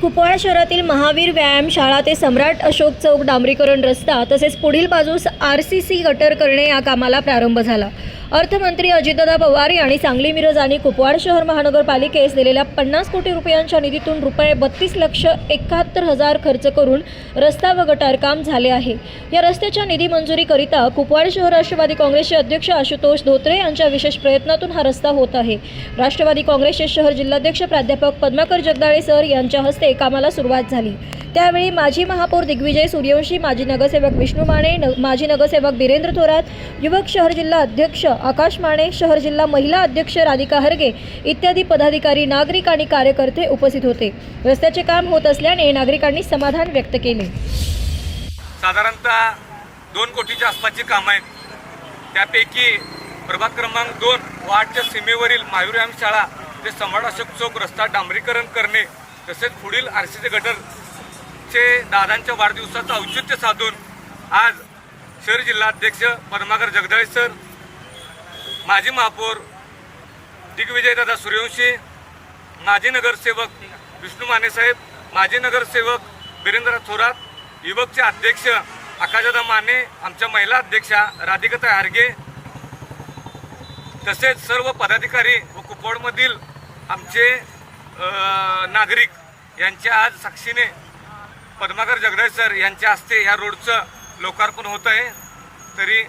कुपवाड शहरातील महावीर व्यायाम शाळा ते सम्राट अशोक चौक डांबरीकरण रस्ता तसेच पुढील बाजूस आर सी सी गटर करणे या कामाला प्रारंभ झाला. अर्थमंत्री अजितदादा पवार यांनी सांगली मिरज आणि कुपवाड शहर महानगरपालिकेस दिलेल्या पन्नास कोटी रुपयांच्या निधीतून रुपये बत्तीस लक्ष एकाहत्तर हजार खर्च करून रस्ता व गटार काम झाले आहे. या रस्त्याच्या निधी मंजुरीकरिता कुपवाड शहर राष्ट्रवादी काँग्रेसचे अध्यक्ष आशुतोष धोत्रे यांच्या विशेष प्रयत्नातून हा रस्ता होत आहे. राष्ट्रवादी काँग्रेसचे शहर जिल्हाध्यक्ष प्राध्यापक पद्माकर जगदाळे सर यांच्या हस्ते कामाला सुरुवात झाली. त्यावेळी माजी महापौर दिग्विजय सूर्यवंशी माजी नगरसेवक विष्णू माने न माजी नगरसेवक बिरेंद्र थोरात युवक शहर जिल्हा अध्यक्ष आकाश माने शहर जिल्हा महिला अध्यक्ष राधिका हरगे इत्यादी पदाधिकारी नागरिक आणि कार्यकर्ते उपस्थित होते. रस्त्याचे काम होत असल्याने नागरिकांनी समाधान व्यक्त केले. साधारणतः दोन कोटीच्या आसपासची कामं आहेत. त्यापैकी प्रभाग क्रमांक दोन वार्डच्या सीमेवरील महावीरयाम शाळा ते सम्राट अशोक चौक रस्ता डांबरीकरण करणे तसेच पुढील आरसीचे गटरचे दादांच्या वाढदिवसाचं औचित्य साधून आज शहर जिल्हाध्यक्ष पद्माकर जगदाळे सर माजी महापौर दिग्विजयदादा सूर्यवंशी माजी नगरसेवक विष्णू मानेसाहेब माजी नगरसेवक बिरेंद्र थोरात युवकचे अध्यक्ष आकाशदादा माने आमच्या महिला अध्यक्षा राधिकता हारगे तसेच सर्व पदाधिकारी व कुपवाडमधील आमचे नागरिक यांच्या आज साक्षीने पद्माकर जगदाळे सर यांच्या हस्ते या रोडचं लोकार्पण होत आहे. तरी